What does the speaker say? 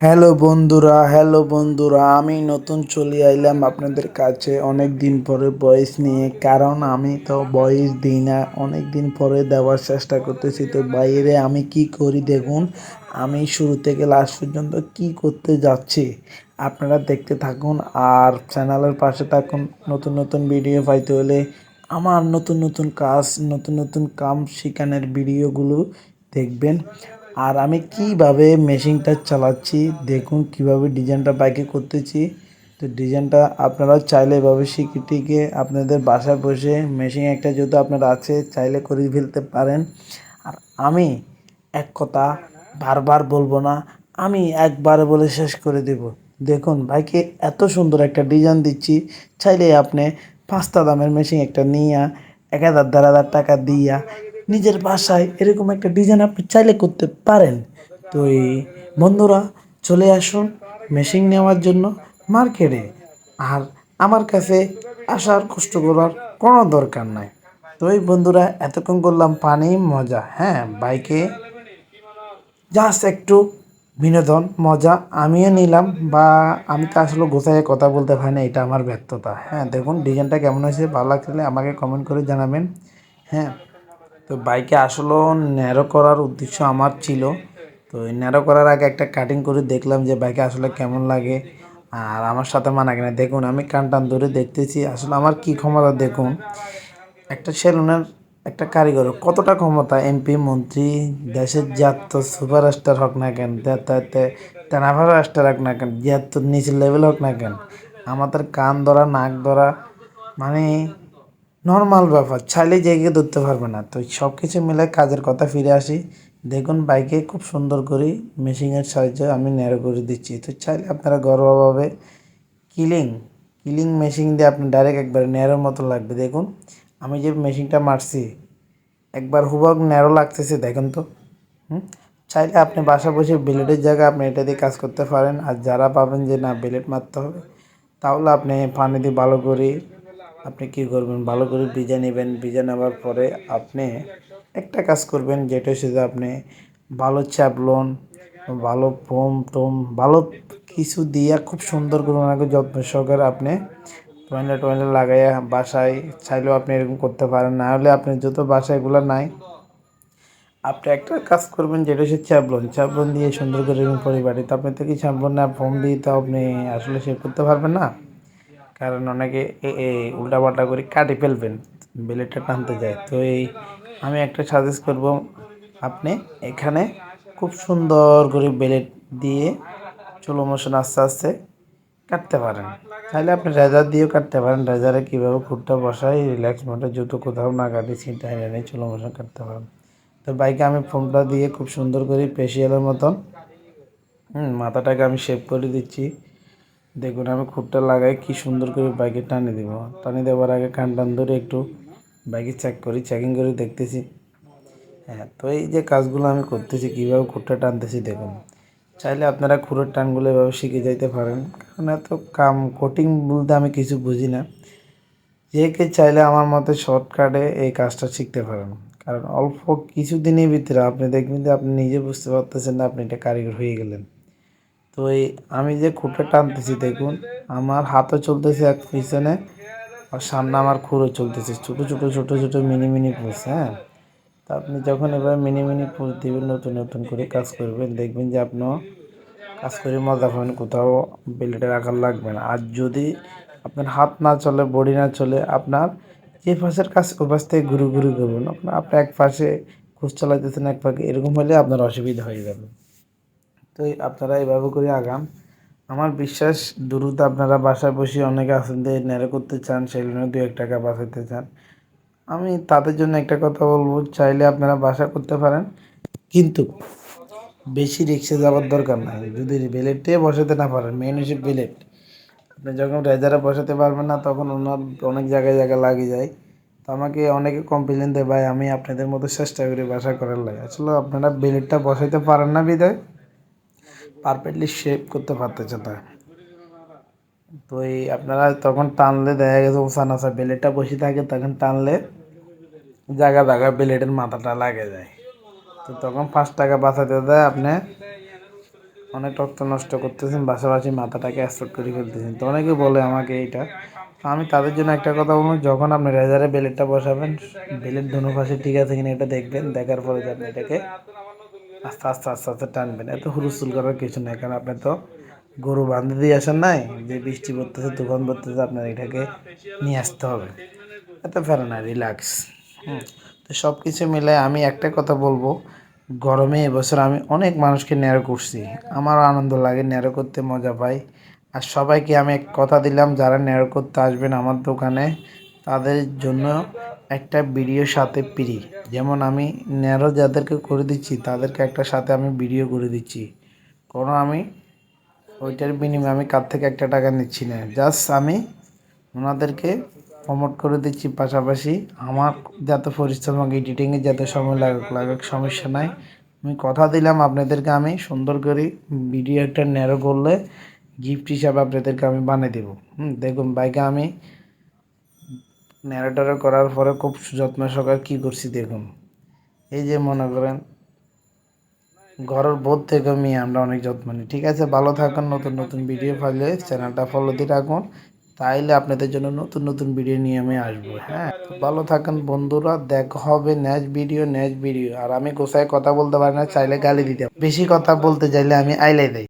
Hello বন্ধুরা hello বন্ধুরা, আমি নতুন চলে আইলাম আপনাদের কাছে অনেক দিন পরে ভয়েস নিয়ে। কারণ আমি তো ভয়েস দিই না অনেক দিন পরে দেওয়ার চেষ্টা করতেছি। তো বাইরে আমি কি করি দেখুন, আমি শুরু থেকে লাস্ট পর্যন্ত কি করতে যাচ্ছি আপনারা দেখতে থাকুন। আর চ্যানেলের পাশে থাকুন, নতুন নতুন ভিডিও পাইতে হলে আমার নতুন নতুন কাজ, নতুন নতুন কাম শেখানোর ভিডিওগুলো দেখবেন। আর আমি কীভাবে মেশিনটা চালাচ্ছি, দেখুন কীভাবে ডিজাইনটা বাইকে করতেছি। তো ডিজাইনটা আপনারা চাইলে এভাবে শিখে আপনাদের বাসায় বসে মেশিন একটা যেহেতু আপনারা আছে, চাইলে করে ফেলতে পারেন। আর আমি এক কথা বারবার বলব না, আমি একবারে বলে শেষ করে দেব। দেখুন ভাইকে এত সুন্দর একটা ডিজাইন দিচ্ছি, চাইলে আপনি পাঁচটা দামের মেশিন একটা নিয়ে, এক হাজার দেড় হাজার টাকা দিয়া নিজের বাসায় এরকম একটা ডিজাইন আপনি চাইলে করতে পারেন। তো এই বন্ধুরা, চলে আসুন মেশিন নেওয়ার জন্য মার্কেটে আর আমার কাছে আসার কষ্ট করার কোনো দরকার নাই। তো এই বন্ধুরা, এতক্ষণ করলাম পানি, মজা। হ্যাঁ বাইকে জাস্ট একটু বিনোদন, মজা আমিও নিলাম বা আমি তো আসলে গোছায় কথা বলতে পারি না, এটা আমার ব্যর্থতা। হ্যাঁ দেখুন ডিজাইনটা কেমন হয়েছে, ভালো লাগলে আমাকে কমেন্ট করে জানাবেন। হ্যাঁ তো বাইকে আসলেও ন্যারো করার উদ্দেশ্য আমার ছিল। তো ন্যারো করার আগে একটা কাটিং করে দেখলাম যে বাইকে আসলে কেমন লাগে। আর আমার সাথে মানা কিনা, দেখুন, আমি কান টান ধরে দেখতেছি, আসলে আমার কি ক্ষমতা দেখুন? একটা সেলুনের একটা কারিগর, কতটা ক্ষমতা? এমপি মন্ত্রী, দেশের যত সুপারস্টার হোক না কেন তেনাভার স্টার হোক না কেন যত নিচের লেভেল হোক না কেন, আমাদের কান ধরা, নাক ধরা মানে নর্মাল ব্যাপার, চাইলে জায়গায় ধরতে পারবে না। তো সব কিছু মিলে কাজের কথা ফিরে আসি। দেখুন, বাইকে খুব সুন্দর করে মেশিনের সাহায্যে আমি ন্যারো করে দিচ্ছি। তো চাইলে আপনারা ঘরোয়াভাবে কিলিং কিলিং মেশিন দিয়ে আপনি ডাইরেক্ট একবার ন্যারোর মতো লাগবে। দেখুন, আমি যে মেশিনটা মারছি, একবার হুবক ন্যারো লাগতেছে, দেখুন তো। চাইলে আপনি বাসা বসে ব্লেডের জায়গায় আপনি এটা দিয়ে কাজ করতে পারেন। আর যারা পাবেন যে না ব্লেড মারতে হবে, তাহলে আপনি পানি দিয়ে ভালো করে আপনি কী করবেন? ভালো করে ভিজে নেবেন। ভিজে নেওয়ার পরে আপনি একটা কাজ করবেন, যেটা হচ্ছে যে আপনি ভালো চ্যাপলন ভালো ফোম টোম, ভালো কিছু দিয়ে খুব সুন্দর করে ওনাকে যত্ন সহকারে আপনি টয়লেট টয়লেট লাগাইয়া বাসায় চাইলেও আপনি এরকম করতে পারেন। না হলে আপনি যত বাসায় এগুলো নাই, আপনি একটা কাজ করবেন, যেটা হচ্ছে চ্যাপলন চ্যাপলন দিয়ে সুন্দর করে এরকম পরিবারে তো আপনি তো কি চ্যাপলন না, ফোম দিয়ে তো আপনি আসলে সে করতে পারবেন না? কারণ অনেকে উল্টাপাল্টা করে কাটে ফেলবেন, ব্লেডটা টানতে যায়। তো এই আমি একটা সাজেস্ট করব, আপনি এখানে খুব সুন্দর করে ব্লেড দিয়ে চলো মোশন আস্তে আস্তে কাটতে পারেন। তাহলে আপনি রেজার দিয়েও কাটতে পারেন, রেজারে কীভাবে খুঁটটা বসাই রিল্যাক্স মোটে জুতো কোথাও না কাটি সিনটা এনে চলো মোশন কাটতে পারেন। তো বাইকে আমি ফোনটা দিয়ে খুব সুন্দর করে পেশিয়ালের মতন, হুম, মাথাটাকে আমি শেপ করে দিচ্ছি। দেখুন, আমি খুঁটটা লাগাই, কি সুন্দর করে বাইকে টানে দেবো। টানে দেওয়ার আগে কান টান ধরে একটু বাইকে চেক করি চেকিং করে দেখতেছি। হ্যাঁ তো এই যে কাজগুলো আমি করতেছি, কীভাবে খুঁটটা টানতেছি দেখুন। চাইলে আপনারা খুঁড়ের টানগুলো এভাবে শিখে যাইতে পারেন। কারণ এত কাম কোটিং বলতে আমি কিছু বুঝি না। যে কে চাইলে আমার মতে শর্টকাটে এই কাজটা শিখতে পারেন। কারণ অল্প কিছু দিনের ভিতরে আপনি দেখবেন যে আপনি নিজে বুঝতে পারতেছেন না, আপনি এটা কারিগর হয়ে গেলেন। তো এই আমি যে খুঁটে টানতেছি, দেখুন, আমার হাতও চলতেছে এক পিছনে আর সামনে আমার খুঁড়ো চলতেছে। ছোটো ছোটো ছোটো ছোটো মিনি মিনি পোষ হ্যাঁ? তা আপনি যখন এবার মিনি মিনি পোষ দেবেন, নতুন নতুন করে কাজ করবেন, দেখবেন যে আপনিও কাজ করে মজা পাবেন, কোথাও বেলেটের আকার লাগবে না। আর যদি আপনার হাত না চলে, বডি না চলে, আপনার যে পাশের কাজ ওই পাশ থেকে ঘুরে ঘুরে করবেন, আপনার আপনি এক পাশে খোঁজ চালাইতেছেন, এক পাকে এরকম হলে আপনার অসুবিধা হয়ে যাবে। তো আপনারা এভাবে করে আগান আমার বিশ্বাস দ্রুত আপনারা বাসায় বসে অনেকে আছেন যে নেড়ে করতে চান সেগুলো দু এক টাকা বাঁচাতে চান। আমি তাদের জন্য একটা কথা বলব, চাইলে আপনারা বাসা করতে পারেন, কিন্তু বেশি রিক্সে যাওয়ার দরকার নাই। যদি বেলেটে বসাতে না পারেন মেন হচ্ছে বেলেট। আপনি যখন রেজারে বসাতে পারবেন না, তখন ওনার অনেক জায়গায় জায়গায় লাগে যায়। তো আমাকে অনেকে কমপ্লেন দেয়, ভাই, আমি আপনাদের মতো চেষ্টা করি বাসা করার লাগে। আসলে আপনারা বেলেটটা বসাইতে পারেন না বিদায় পারফেক্টলি শেপ করতে পারতেছে না তো এই আপনারা তখন টানলে দেখা গেছে ওসা নাসা বেলেটটা বসে থাকে, তখন টানলে জায়গা জায়গা বেলেটের মাথাটা লাগে যায়। তো তখন পাঁচ টাকা বাঁচাতে দেয়, আপনি অনেক রক্ত নষ্ট করতেছেন, পাশাপাশি মাথাটাকে অ্যাসপেক্ট করে ফেলতেছেন। তো অনেকে বলে আমাকে এইটা। তো আমি তাদের জন্য একটা কথা বলব, যখন আপনি রেজারে বেলেটটা বসাবেন বেলের দোনো পাশে ঠিক আছে কিনা এটা দেখবেন, দেখার পরে আপনি এটাকে আস্তে আস্তে আস্তে আস্তে টানবেন। এত হুলস্থুল করার কিছু নাই, কারণ আপনি তো গরু বাঁধে দিয়ে আসেন নাই, যে বৃষ্টি পড়তেছে, তুফান পড়তেছে, আপনার এটাকে নিয়ে আসতে হবে। এত ফেলে না রিল্যাক্স হুম। তো সব কিছু মিলে আমি একটা কথা বলব, গরমে এবছর আমি অনেক মানুষকে ন্যারো করছি। আমারও আনন্দ লাগে ন্যারো করতে, মজা পাই। আর সবাইকে আমি এক কথা দিলাম, যারা ন্যারো করতে আসবেন আমার দোকানে, তাদের জন্য একটা ভিডিও সাথে ফ্রি যেমন আমি ন্যারো যাদেরকে করে দিচ্ছি, তাদেরকে একটা সাথে আমি ভিডিও করে দিচ্ছি। কোনো আমি, ওইটার বিনিময়ে আমি কার থেকে একটা টাকা নিচ্ছি না। জাস্ট আমি ওনাদেরকে প্রমোট করে দিচ্ছি। পাশাপাশি আমার যাতে পরিশ্রম হোক এডিটিংয়ে যাতে সময় লাগুক লাগুক, সমস্যা নাই। আমি কথা দিলাম আপনাদেরকে, আমি সুন্দর করে ভিডিও একটা ন্যারো করলে গিফট হিসাবে আপনাদেরকে আমি বানিয়ে দেবো। হুম, দেখুন বাইকে আমি ন্যারো ট্যারো করার পরে খুব যত্ন সহকার কী করছি দেখুন। এই যে মনে করেন, ঘরের বোধ থেকে মেয়ে আমরা অনেক যত্ন নিই। ঠিক আছে, ভালো থাকুন, নতুন নতুন ভিডিও পাইলে চ্যানেলটা ফলো দিয়ে রাখুন। তাইলে আপনাদের জন্য নতুন নতুন ভিডিও নিয়ে আমি আসব হ্যাঁ? ভালো থাকুন বন্ধুরা, দেখা হবে নেক্সট ভিডিও নেক্সট ভিডিও আর আমি কোথায় কথা বলতে পারি না, চাইলে গালি দিতে। বেশি কথা বলতে চাইলে আমি আইলাই দেই।